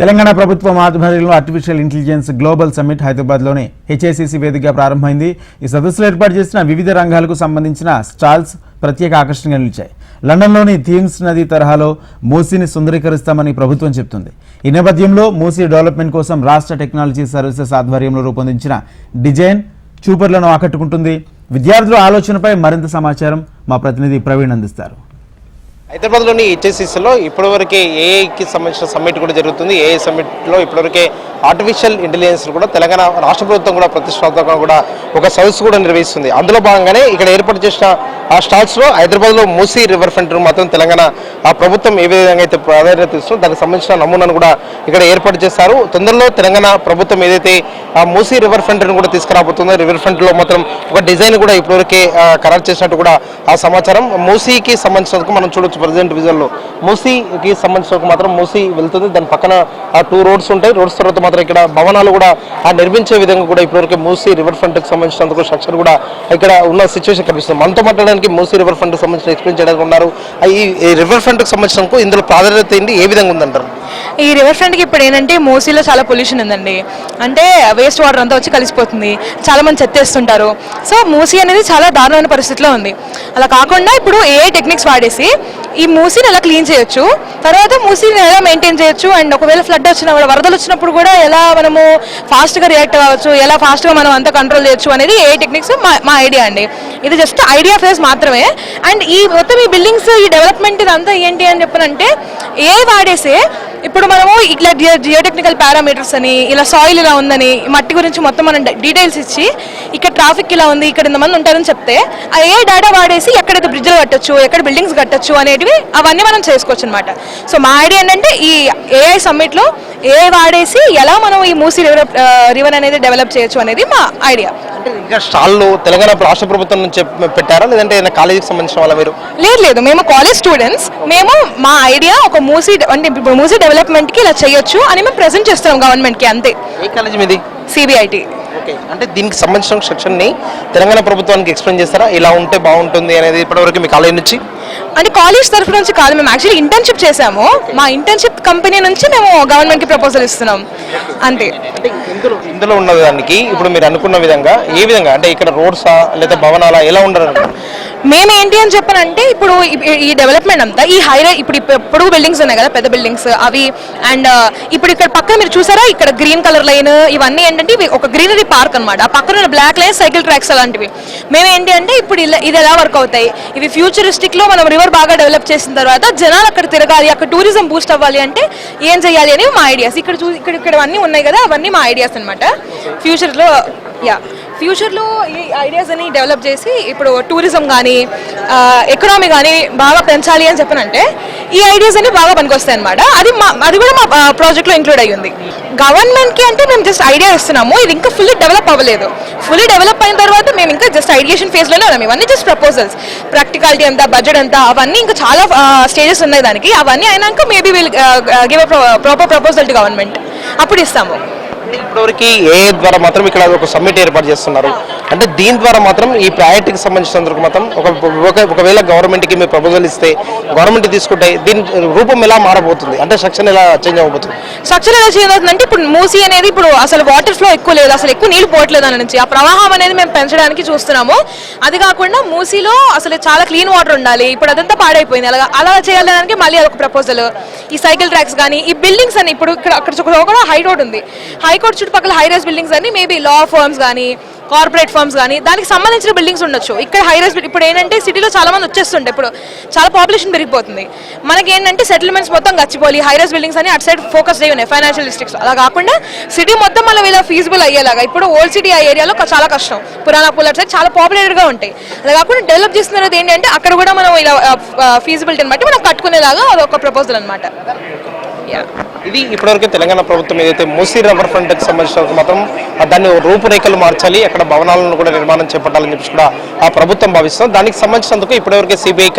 తెలంగాణ ప్రభుత్వం ఆధ్వర్యంలో artificial intelligence global summit హైదరాబాద్లోని హెచ్ఐసిసి వేదికగా ప్రారంభమైంది. ఈ సదస్సులో ఏర్పాటు చేసిన వివిధ రంగాలకు సంబంధించిన స్టాల్స్ ప్రత్యేక ఆకర్షణగా నిలిచాయి. లండన్లోని థీమ్స్ నది తరహాలో మూసీని సుందరీకరిస్తామని ప్రభుత్వం చెబుతుంది ఈ నేపథ్యంలో మూసీ డెవలప్మెంట్ కోసం రాష్ట్ర టెక్నాలజీ సర్వీసెస్ ఆధ్వర్యంలో రూపొందించిన డిజైన్ చూపర్లను ఆకట్టుకుంటుంది. విద్యార్థుల ఆలోచనపై మరింత సమాచారం మా ప్రతినిధి ప్రవీణ్ అందిస్తారు. హైదరాబాద్లోని హెచ్ఎస్సిసిలో ఇప్పటివరకే ఏఐకి సంబంధించిన సమ్మిట్ కూడా జరుగుతుంది. ఏఐ సమ్మిట్లో ఇప్పటివరకే ఆర్టిఫిషియల్ ఇంటెలిజెన్స్ కూడా తెలంగాణ రాష్ట్ర ప్రభుత్వం కూడా ప్రతిష్టాత్మకంగా కూడా ఒక సదస్సు కూడా నిర్వహిస్తుంది. అందులో భాగంగానే ఇక్కడ ఏర్పాటు చేసిన ఆ స్టాల్స్లో హైదరాబాద్లో మూసీ రివర్ ఫ్రంట్ మాత్రం తెలంగాణ ఆ ప్రభుత్వం ఏ విధంగా అయితే ప్రాధాన్యత ఇస్తుందో దానికి సంబంధించిన నమూనాను కూడా ఇక్కడ ఏర్పాటు చేశారు. తొందరలో తెలంగాణ ప్రభుత్వం ఏదైతే ఆ మూసీ రివర్ ఫ్రంట్ కూడా తీసుకురాబోతుందో రివర్ ఫ్రంట్లో మాత్రం ఒక డిజైన్ కూడా ఇప్పటివరకే ఖరారు చేసినట్టు కూడా ఆ సమాచారం. మూసీకి సంబంధించినందుకు మనం చూడొచ్చు. ప్రజెంట్ విజన్లో మూసీకి సంబంధించినకు మాత్రం మూసీ వెళ్తుంది. దాని పక్కన ఆ టూ రోడ్స్ ఉంటాయి. రోడ్స్ తర్వాత మాత్రం ఇక్కడ భవనాలు కూడా ఆ నిర్మించే విధంగా కూడా ఇప్పటివరకు మూసీ రివర్ ఫ్రంట్కి సంబంధించినందుకు స్ట్రక్చర్ కూడా ఇక్కడ ఉన్న సిచ్యువేషన్ కనిపిస్తుంది. మనతో మాట్లాడడానికి మూసీ రివర్ ఫ్రంట్కి సంబంధించిన ఎక్స్ప్లెయిన్ చేయడానికి ఉన్నారు. ఈ రివర్ ఫ్రంట్కి సంబంధించినందుకు ఇందులో ప్రాధాన్యత ఏంటి? ఏ విధంగా ఉందంటారు? ఈ రివర్ ఫ్రంట్కి ఇప్పుడు ఏంటంటే మూసీలో చాలా పొల్యూషన్ ఉందండి. అంటే వేస్ట్ వాటర్ అంతా వచ్చి కలిసిపోతుంది. చాలా మంది చెత్తేస్తుంటారు. సో మూసీ అనేది చాలా దారుణమైన పరిస్థితిలో ఉంది. అలా కాకుండా ఇప్పుడు ఏ టెక్నిక్స్ వాడేసి ఈ మూసీని ఎలా క్లీన్ చేయొచ్చు? తర్వాత మూసీని ఎలా మెయింటైన్ చేయొచ్చు? అండ్ ఒకవేళ ఫ్లడ్ వచ్చిన వరదలు వచ్చినప్పుడు కూడా ఎలా మనము ఫాస్ట్గా రియాక్ట్ అవ్వచ్చు? ఎలా ఫాస్ట్గా మనం అంతా కంట్రోల్ చేయొచ్చు? అనేది ఏ టెక్నిక్స్ మా మా ఐడియా అండి. ఇది జస్ట్ ఐడియా ఫేస్ మాత్రమే. అండ్ ఈ మొత్తం ఈ బిల్డింగ్స్ ఈ డెవలప్మెంట్ ఇదంతా ఏంటి అని చెప్పనంటే ఏ వాడేసే ఇప్పుడు మనము ఇట్లా జియోటెక్నికల్ పారామీటర్స్ అని ఇలా సాయిల్ ఇలా ఉందని మట్టి గురించి మొత్తం మనం డీటెయిల్స్ ఇచ్చి ఇక్కడ ట్రాఫిక్ ఇలా ఉంది ఇక్కడ ఇంతమంది ఉంటారని చెప్తే ఆ ఏ డేటా వాడేసి ఎక్కడైతే బ్రిడ్జ్లు కట్టొచ్చు ఎక్కడ బిల్డింగ్స్ కట్టొచ్చు అనేటివి అవన్నీ మనం చేసుకోవచ్చు అనమాట సో మా ఐడియా ఏంటంటే ఈ ఏఐ సమ్మిట్లో ఏ వాడేసి ఎలా మనం ఈ మూసీ రివర్ రివర్ అనేది డెవలప్ చేయొచ్చు అనేది మా ఐడియా ఇంకా స్టాల్లో తెలంగాణ రాష్ట్ర ప్రభుత్వం నుంచి పెట్టారా? లేదంటే ఏదైనా కాలేజీకి సంబంధించిన వాళ్ళ మీరు? లేదు లేదు. మేము కాలేజ్ స్టూడెంట్స్ మేము మా ఐడియా ఒక మూసీ అంటే ఇప్పుడు మూసీ డెవలప్మెంట్కి ఇలా చేయొచ్చు అని మేము ప్రెజెంట్ చేస్తున్నాం గవర్నమెంట్కి అంతే. ఏ కాలేజీ మీది? CBIT okay. అంటే దీనికి సంబంధించిన సెక్షన్ని తెలంగాణ ప్రభుత్వానికి ఎక్స్ప్లెయిన్ చేస్తారా? ఇలా ఉంటే బాగుంటుంది అనేది ఇప్పటివరకు మీ కాలేజీ నుంచి? అంటే కాలేజ్ తరఫు నుంచి కాదు. మేము యాక్చువల్లీ ఇంటర్న్షిప్ చేసాము మా ఇంటర్న్షిప్ కంపెనీ నుంచి మేము గవర్నమెంట్కి ప్రపోజల్ ఇస్తున్నాం. అంతే. ఇందులో ఇందులో ఉన్న దానికి ఇప్పుడు మీరు అనుకున్న విధంగా ఏ విధంగా? అంటే ఇక్కడ రోడ్సా లేదా భవనాలా ఎలా ఉండరు? మేము ఏంటి అని చెప్పనంటే ఇప్పుడు ఈ- డెవలప్మెంట్ అంతా ఈ హైరే ఇప్పుడు ఇప్పు- ఇప్పుడు బిల్డింగ్స్ ఉన్నాయి కదా పెద్ద బిల్డింగ్స్ అవి అండ్ uh, ఇప్పుడు ఇక్కడ పక్కన మీరు చూసారా ఇక్కడ గ్రీన్ కలర్ లైన్ ఇవన్నీ ఏంటంటే ఇవి ఒక గ్రీనరీ పార్క్ అన్నమాట. ఆ పక్కన బ్లాక్ లైన్ సైకిల్ ట్రాక్స్ అలాంటివి. మేము ఏంటి అంటే ఇప్పుడు ఇలా- ఇది ఎలా వర్క్ అవుతాయి? ఇవి ఫ్యూచరిస్టిక్లో మనం రివర్ బాగా డెవలప్ చేసిన తర్వాత జనాలు అక్కడ తిరగాలి అక్కడ టూరిజం బూస్ట్ అవ్వాలి అంటే ఏం చేయాలి అని మా ఐడియాస్ ఇక్కడ చూ ఇక్కడ ఇక్కడ అన్నీ ఉన్నాయి కదా అవన్నీ మా ఐడియాస్ అనమాట ఫ్యూచర్లో యా ఫ్యూచర్లో ఈ ఐడియాస్ అన్ని డెవలప్ చేసి ఇప్పుడు టూరిజం కానీ ఎకనామీ కానీ బాగా పెంచాలి అని చెప్పనంటే ఈ ఐడియాస్ అన్ని బాగా పనికొస్తాయి అనమాట అది మా అది కూడా మా ప్రాజెక్ట్లో ఇంక్లూడ్ అయ్యి ఉంది గవర్నమెంట్కి అంటే మేము జస్ట్ ఐడియా ఇస్తున్నాము. ఇది ఇంకా ఫుల్లీ డెవలప్ అవ్వలేదు. ఫుల్లీ డెవలప్ అయిన తర్వాత మేము ఇంకా జస్ట్ ఐడియేషన్ ఫేజ్లోనే ఉన్నాం. ఇవన్నీ జస్ట్ ప్రపోజల్స్ ప్రాక్టికాలిటీ ఎంత బడ్జెట్ ఎంత అవన్నీ ఇంకా చాలా స్టేజెస్ ఉన్నాయి దానికి. అవన్నీ అయినాక maybe will give proper proposal to government అప్పుడు ఇస్తాము. ఇప్పటివరకు ఏ ద్వారా మాత్రం ఇక్కడ ఒక సమ్మిట్ ఏర్పాటు చేస్తున్నారు? అంటే దీని ద్వారా మాత్రం ఈ ప్రాజెక్టుకి సంబంధించినందుకు మాత్రం ఒక ఒక- ఒకవేళ గవర్నమెంట్కి మీరు ప్రపోజల్ ఇస్తే గవర్నమెంట్ తీసుకుంటే దీని రూపం ఎలా మారబోతుంది? అంటే సెక్షన్ ఎలా చేంజ్ అవ్వబోతుంది? స్ట్రక్చర్ ఎలా చేంజ్ అవుతుందంటే ఇప్పుడు మూసీ అనేది ఇప్పుడు అసలు వాటర్ ఫ్లో ఎక్కువ లేదు అసలు ఎక్కువ నీళ్ళు పోవట్లేదు దాని నుంచి. ఆ ప్రవాహం అనేది మేము పెంచడానికి చూస్తున్నాము. అది కాకుండా మూసీలో అసలు చాలా క్లీన్ వాటర్ ఉండాలి. ఇప్పుడు అదంతా పాడైపోయింది. అలా అలా చేయాలడానికి మళ్ళీ అదొక ప్రపోజల్ ఈ సైకిల్ ట్రాక్స్ కానీ ఈ బిల్డింగ్స్ అని ఇప్పుడు ఇక్కడ అక్కడ కూడా హై రోడ్ ఉంది. హైకోర్టు చుట్టుపక్కల హై రైస్ బిల్డింగ్స్ అని మేబీ లా ఫర్మ్స్ కానీ కార్పొరేట్ ఫార్మ్స్ కానీ దానికి సంబంధించిన బిల్డింగ్స్ ఉండొచ్చు. ఇక్కడ హై రైస్ ఇప్పుడు ఏంటంటే సిటీలో చాలా మంది వచ్చేస్తుండే ఇప్పుడు చాలా పాపులేషన్ పెరిగిపోతుంది. మనకి ఏంటంటే సెటిల్మెంట్స్ మొత్తం గచ్చిపోయి హై రైస్ బిల్డింగ్స్ అని అటు సైడ్ ఫోకస్ అయ్యి ఉన్నాయి ఫైనాన్షియల్ డిస్ట్రిక్ట్స్ అలా కాకుండా సిటీ మొత్తం మళ్ళీ వీళ్ళ ఫీజిబుల్ అయ్యేలాగా. ఇప్పుడు ఓల్డ్ సిటీ ఆ ఏరియాలో చాలా కష్టం. పురాణాపూల్ అటు సైడ్ చాలా పాపులేటెడ్గా ఉంటాయి. అలా కాకుండా డెవలప్ చేస్తున్నది ఏంటంటే అక్కడ కూడా మనం ఇలా ఫీజిబిలిటీని బట్టి మనం కట్టుకునేలాగా అదొక ప్రపోజల్ అనమాట యా ఇది ఇప్పటివరకు తెలంగాణ ప్రభుత్వం ఏదైతే మూసీ రివర్ ఫ్రంట్కి సంబంధించిన మాత్రం దాన్ని రూపురేఖలు మార్చాలి అక్కడ భవనాలను కూడా నిర్మాణం చేపట్టాలని చెప్పి కూడా ఆ ప్రభుత్వం భావిస్తుంది దానికి సంబంధించినందుకు ఇప్పటివరకు సిబిఐ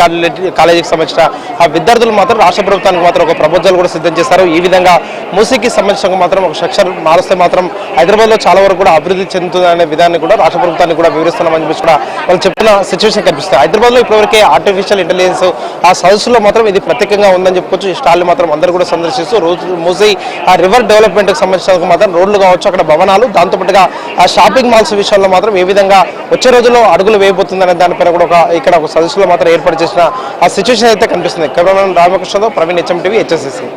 కాలేజీకి సంబంధించిన ఆ విద్యార్థులు మాత్రం రాష్ట్ర ప్రభుత్వానికి మాత్రం ఒక ప్రపోజల్ కూడా సిద్ధం చేశారు. ఈ విధంగా మూసీకి సంబంధించిన మాత్రం ఒక స్ట్రక్చర్ మారిస్తే మాత్రం హైదరాబాద్లో చాలా వరకు కూడా అభివృద్ధి చెందుతుందనే విధానాన్ని విధాన్ని కూడా రాష్ట్ర ప్రభుత్వాన్ని కూడా వివరిస్తున్నామని చెప్పి కూడా వాళ్ళు చెప్పిన సిచ్యువేషన్ కనిపిస్తుంది. హైదరాబాద్లో ఇప్పటివరకే ఆర్టిఫిషియల్ ఇంటెలిజెన్స్ ఆ సదస్సులో మాత్రం ఇది ప్రత్యేకంగా ఉందని చెప్పుకోవచ్చు. ఈ స్టాల్ మాత్రం అందరూ కూడా సందర్శిస్తూ రోజు మూసి ఆ రివర్ డెవలప్మెంట్కి సంబంధించిన మాత్రం రోడ్లు కావచ్చు అక్కడ భవనాలు దాంతోపాటుగా ఆ షాపింగ్ మాల్స్ విషయంలో మాత్రం ఏ విధంగా వచ్చే రోజుల్లో అడుగులు వేయబోతుందనే దానిపైన కూడా ఒక ఇక్కడ ఒక సదస్సులో మాత్రం ఏర్పాటు చేసిన ఆ సిచ్యువేషన్ అయితే కనిపిస్తుంది. కరోనా రామకృష్ణతో ప్రవీణ్ హెచ్ఎం టీవీ హెచ్ఎస్ఎస్సీ